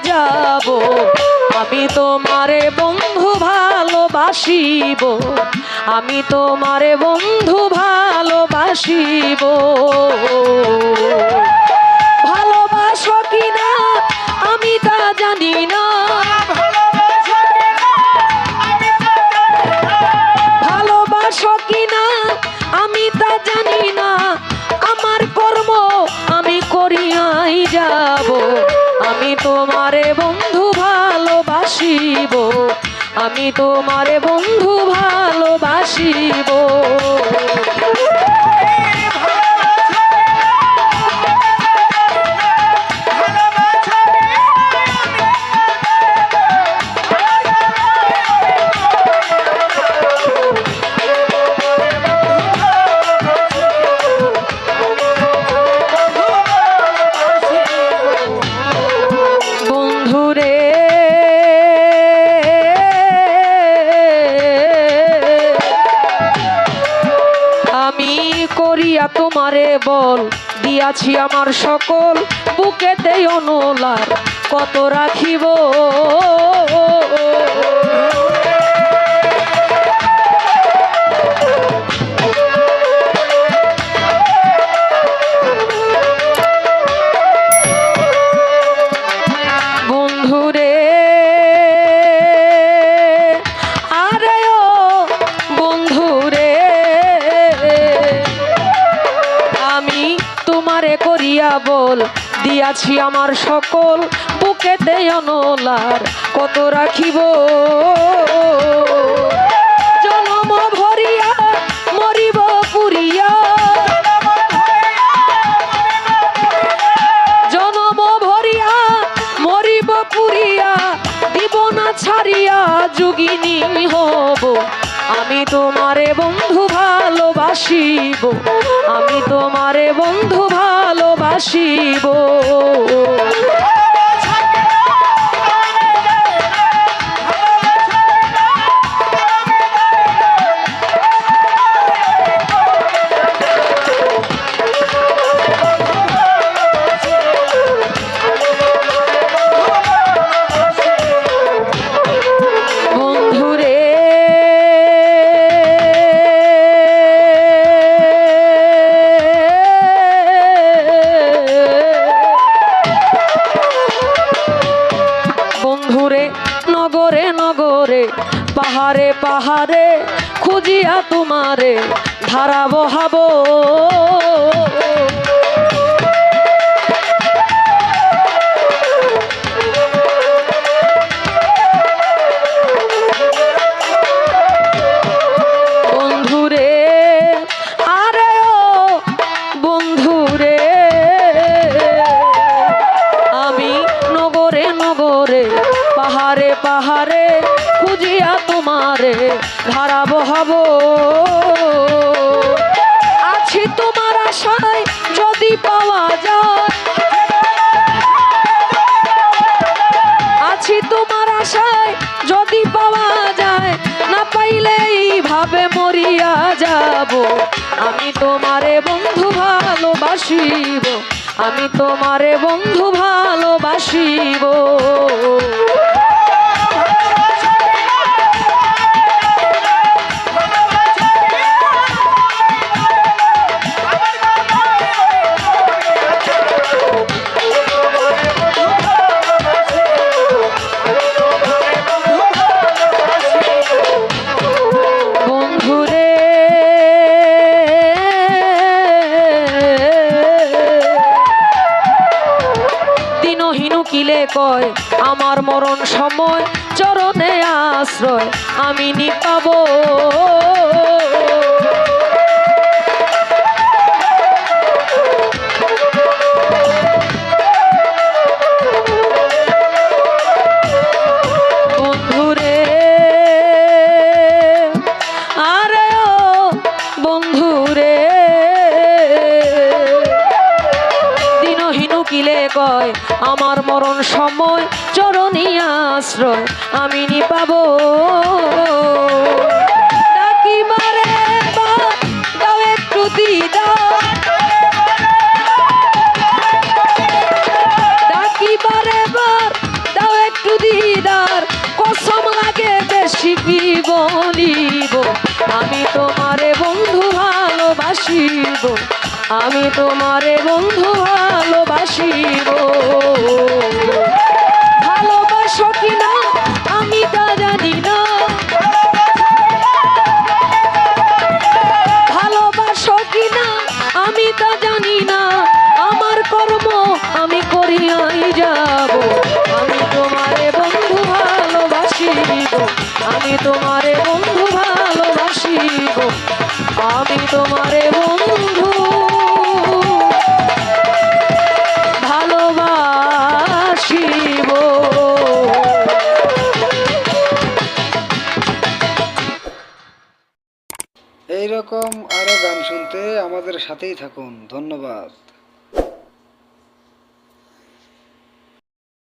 যাব যাব? আমি তোমারে বন্ধু ভালোবাসিব। আমি তোমারে বন্ধু ভালোবাসিব। আমি তোমারে বন্ধু ভালোবাসিব। করিয়া তোমারে বল দিয়াছি আমার সকল বুকেতে অনলার কত রাখিব? করিয়া বল, দিয়াছি আমার সকল বুকেতে অনলার, কত রাখিব? জনম ভরিয়া, মরিব পুরিয়া। জনম ভরিয়া, মরিব পুরিয়া, দিব না ছাড়িয়া, যোগিনী হব। আমি তোমারে বন্ধু ভালোবাসিব, আমি তোমারে বন্ধু ভালোবাসিব নগরে নগরে পাহাড়ে পাহাড়ে খুঁজিয়া তোমারে ধারা বহাবো বহাবো আছি তোমার আশায়, যদি পাওয়া যায়। আছি তোমার আশায়, যদি পাওয়া যায়, না পাইলে এইভাবে মরিয়া যাব। আমি তোমারে বন্ধু ভালোবাসিব, আমি তোমারে বন্ধু ভালোবাসিব। কিলে কয় আমার মরণ সময় চরণে আশ্রয় আমি নি পাবো কয় আমার মরণ সময়, চরণী আশ্রয়, আমি নি পাবো ডাকিবারে দিদার আমি তোমারে বন্ধু ভালোবাসিব আমি তোমারে বন্ধু তোমারে বন্ধু ভালোবাসিব আমি তোমারে বন্ধু। ভালোবাসিব এই রকম আরও গান শুনতে আমাদের সাথেই থাকুন। ধন্যবাদ।